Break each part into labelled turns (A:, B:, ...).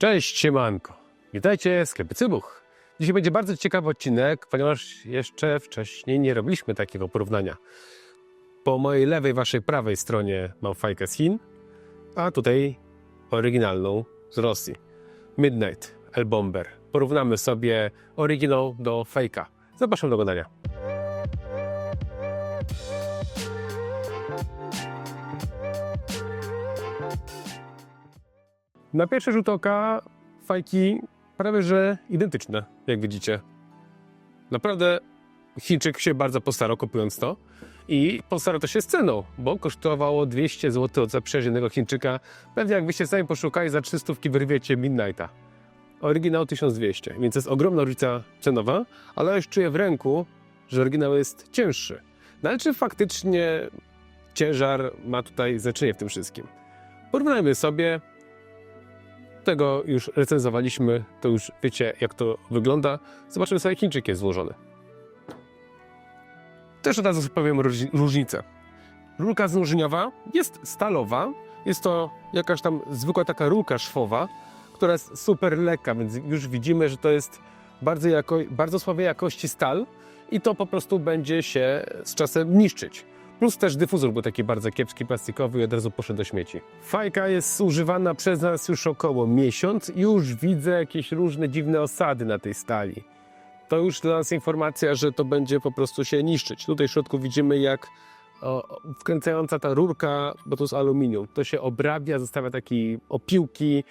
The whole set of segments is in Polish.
A: Cześć, siemanko. Witajcie, sklepy Cybuch. Dzisiaj będzie bardzo ciekawy odcinek, ponieważ jeszcze wcześniej nie robiliśmy takiego porównania. Po mojej lewej, waszej prawej stronie mam fajkę z Chin, a tutaj oryginalną z Rosji. Midnight L Bomber. Porównamy sobie oryginał do fejka. Zapraszam do oglądania. Na pierwszy rzut oka fajki prawie że identyczne, jak widzicie. Naprawdę Chińczyk się bardzo postarał kupując to i postarał też się z ceną, bo kosztowało 200 zł od zaprzyjaźnionego Chińczyka. Pewnie jakbyście sami poszukali za 300 wyrwiecie Midnighta. Oryginał 1200, więc jest ogromna różnica cenowa, ale już czuję w ręku, że oryginał jest cięższy. No ale czy faktycznie ciężar ma tutaj znaczenie w tym wszystkim? Porównajmy sobie tego już recenzowaliśmy, to już wiecie jak to wygląda. Zobaczymy sobie jak Chińczyk jest złożony. Też od razu powiem róż- różnicę. Rurka znużeniowa jest stalowa, jest to jakaś tam zwykła taka rurka szwowa, która jest super lekka, więc już widzimy, że to jest bardzo, jako, bardzo słabej jakości stal i to po prostu będzie się z czasem niszczyć. Plus też dyfuzor był taki bardzo kiepski, plastikowy i od razu poszedł do śmieci. Fajka jest używana przez nas już około miesiąc już widzę jakieś różne dziwne osady na tej stali. To już dla nas informacja, że to będzie po prostu się niszczyć. Tutaj w środku widzimy jak o, wkręcająca ta rurka, bo to jest aluminium, to się obrabia, zostawia takie opiłki.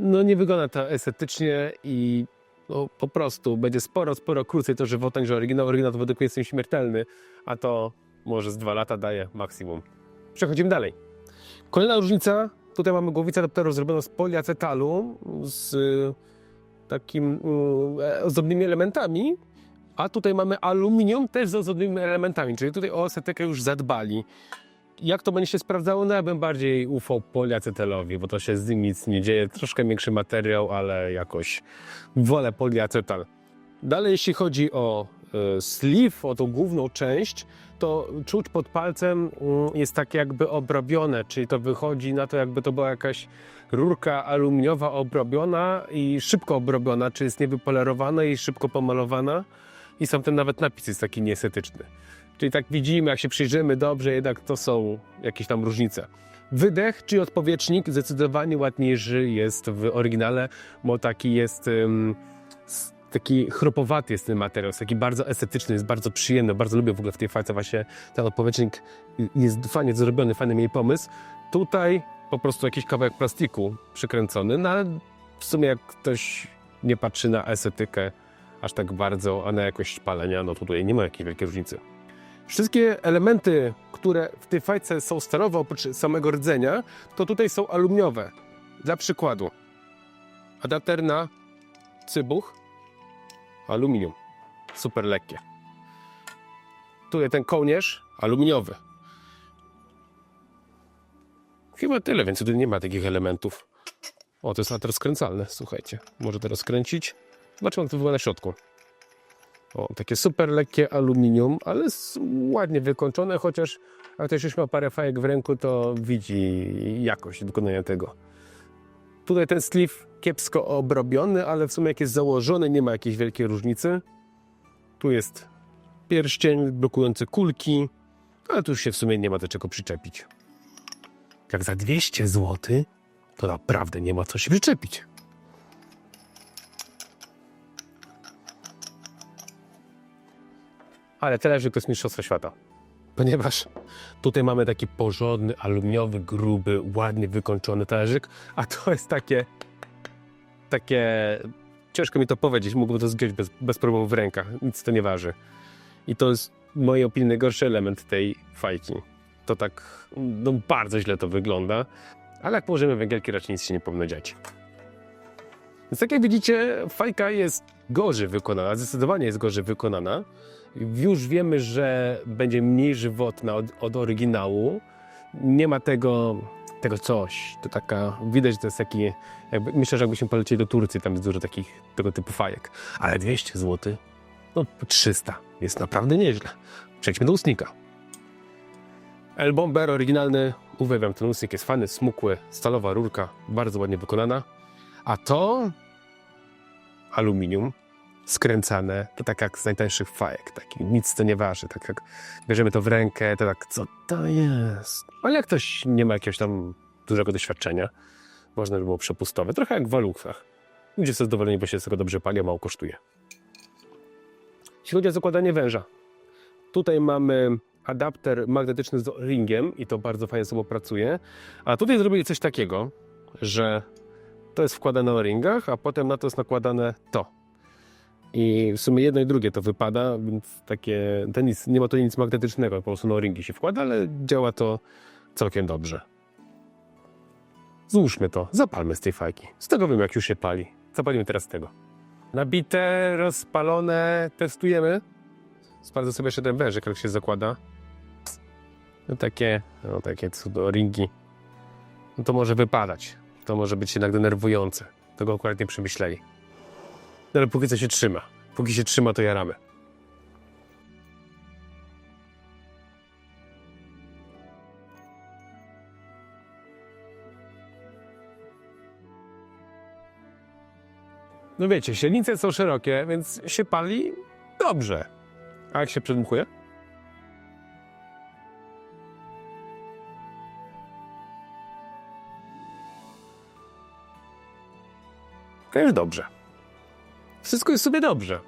A: No nie wygląda to estetycznie i no, po prostu będzie sporo, sporo krócej to żywota niż oryginał. Oryginał to według mnie jest śmiertelny, a to może z dwa lata daje maksimum. Przechodzimy dalej. Kolejna różnica, tutaj mamy głowicę adapterów zrobioną z poliacetalu, z y, takim y, ozdobnymi elementami, a tutaj mamy aluminium też z ozdobnymi elementami, czyli tutaj o estetykę już zadbali. Jak to będzie się sprawdzało? No ja bym bardziej ufał poliacetelowi, bo to się z nim nic nie dzieje. Troszkę większy materiał, ale jakoś wolę poliacetal. Dalej jeśli chodzi o sleeve, o tą główną część, to czuć pod palcem mm, jest tak jakby obrobione, czyli to wychodzi na to jakby to była jakaś rurka aluminiowa obrobiona i szybko obrobiona, czy jest niewypolerowana i szybko pomalowana i są tam nawet napis jest taki nieestetyczny. Czyli tak widzimy, jak się przyjrzymy dobrze, jednak to są jakieś tam różnice. Wydech, czyli odpowietrznik, zdecydowanie ładniejszy jest w oryginale, bo taki jest s- taki chropowaty jest ten materiał, jest taki bardzo estetyczny, jest bardzo przyjemny, bardzo lubię w ogóle w tej fajce właśnie ten odpowietrznik jest fajnie zrobiony, fajny mieli pomysł. Tutaj po prostu jakiś kawałek plastiku przykręcony, no ale w sumie jak ktoś nie patrzy na estetykę aż tak bardzo, a na jakość palenia, no tutaj nie ma jakiejś wielkiej różnicy. Wszystkie elementy, które w tej fajce są stalowe oprócz samego rdzenia, to tutaj są aluminiowe. Dla przykładu, adapter na cybuch, aluminium, super lekkie. Tutaj ten kołnierz, aluminiowy. Chyba tyle, więc tutaj nie ma takich elementów. O, to jest adapter skręcalny, słuchajcie. Może teraz skręcić. Zobaczymy, jak to wygląda na środku. O, takie super lekkie aluminium, ale ładnie wykończone, chociaż jak ktoś już ma parę fajek w ręku, to widzi jakość wykonania tego. Tutaj ten sleeve kiepsko obrobiony, ale w sumie jak jest założony, nie ma jakiejś wielkiej różnicy. Tu jest pierścień blokujący kulki, ale tu już się w sumie nie ma do czego przyczepić. Jak za 200 zł, to naprawdę nie ma co się przyczepić. Ale tyle, że to jest Mistrzostwo Świata. Ponieważ tutaj mamy taki porządny, aluminiowy, gruby, ładnie wykończony talerzyk, a to jest takie, takie, ciężko mi to powiedzieć, mógłbym to zgiąć bez, bez problemu w rękach, nic to nie waży. I to jest w mojej opinii najgorszy element tej fajki. To tak, no bardzo źle to wygląda, ale jak położymy węgielki, raczej nic się nie powinno dziać. Więc tak jak widzicie, fajka jest gorzej wykonana, zdecydowanie jest gorzej wykonana. Już wiemy, że będzie mniej żywotna od, od oryginału. Nie ma tego, tego coś. To taka, widać, że to jest taki, jakby, myślę, że jakbyśmy polecieli do Turcji, tam jest dużo takich tego typu fajek. Ale 200 zł, no 300, jest naprawdę nieźle. Przejdźmy do ustnika. El Bomber oryginalny, uwielbiam ten ustnik, jest fajny, smukły, stalowa rurka, bardzo ładnie wykonana. A to aluminium skręcane, to tak jak z najtańszych fajek, taki, nic to nie waży, tak jak bierzemy to w rękę, to tak, co to jest? Ale jak ktoś nie ma jakiegoś tam dużego doświadczenia, można by było przepustowe, trochę jak w walukwach. Ludzie są zadowoleni, bo się z tego dobrze pali, a mało kosztuje. Jeśli chodzi o zakładanie węża, tutaj mamy adapter magnetyczny z ringiem i to bardzo fajnie sobą pracuje, a tutaj zrobili coś takiego, że to jest wkładane o ringach, a potem na to jest nakładane to. I w sumie jedno i drugie to wypada, więc takie, to nic, nie ma to nic magnetycznego, po prostu na ringi się wkłada, ale działa to całkiem dobrze. Złóżmy to, zapalmy z tej fajki. Z tego wiem, jak już się pali. Zapalimy teraz tego. Nabite, rozpalone, testujemy. Sprawdzę sobie jeszcze ten wężyk, jak się zakłada. No takie, no takie cudo, ringi. No to może wypadać. To może być jednak denerwujące. Tego akurat nie przemyśleli. No ale póki co się trzyma. Póki się trzyma, to jaramy. No wiecie, średnice są szerokie, więc się pali dobrze. A jak się przedmuchuje? Też dobrze. Wszystko jest sobie dobrze.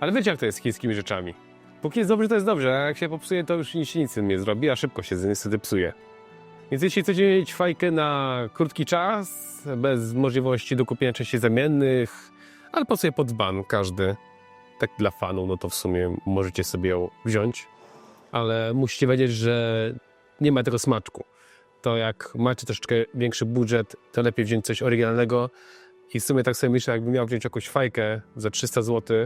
A: Ale wiecie, jak to jest z chińskimi rzeczami. Póki jest dobrze, to jest dobrze, a jak się popsuje, to już się nic nie zrobi, a szybko się niestety psuje. Więc jeśli chcecie mieć fajkę na krótki czas, bez możliwości dokupienia części zamiennych, albo sobie pod dzban każdy, tak dla fanu, no to w sumie możecie sobie ją wziąć. Ale musicie wiedzieć, że nie ma tego smaczku. To jak macie troszeczkę większy budżet, to lepiej wziąć coś oryginalnego, i w sumie tak sobie myślę, jakbym miał wziąć jakąś fajkę za 300 zł,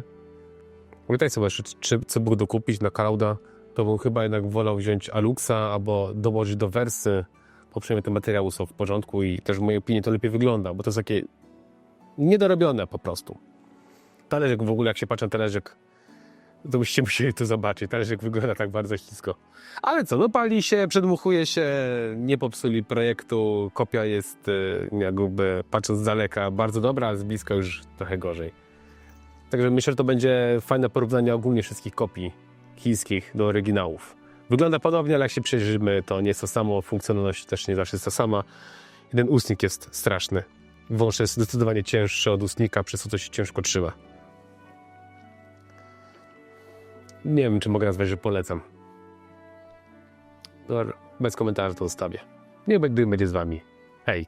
A: tutaj sobie jeszcze czy, co było dokupić na Klauda, to bym chyba jednak wolał wziąć Aluxa albo dołożyć do Wersy, bo przynajmniej te materiały są w porządku i też w mojej opinii to lepiej wygląda, bo to jest takie niedorobione po prostu. Talerzyk w ogóle, jak się patrzy na talerzyk, to byście musieli to zobaczyć. Talerzyk wygląda tak bardzo ślisko. Ale co, no pali się, przedmuchuje się, nie popsuli projektu. Kopia jest y, jakby, patrząc z daleka, bardzo dobra, a z bliska już trochę gorzej. Także myślę, że to będzie fajne porównanie ogólnie wszystkich kopii chińskich do oryginałów. Wygląda podobnie, ale jak się przyjrzymy, to nie jest to samo. Funkcjonalność też nie zawsze jest ta sama. Jeden ustnik jest straszny. Wąż jest zdecydowanie cięższy od ustnika, przez co to się ciężko trzyma. Nie wiem, czy mogę nazwać, że polecam. Dobra, bez komentarzy to zostawię. Niech będzie z wami. Hej!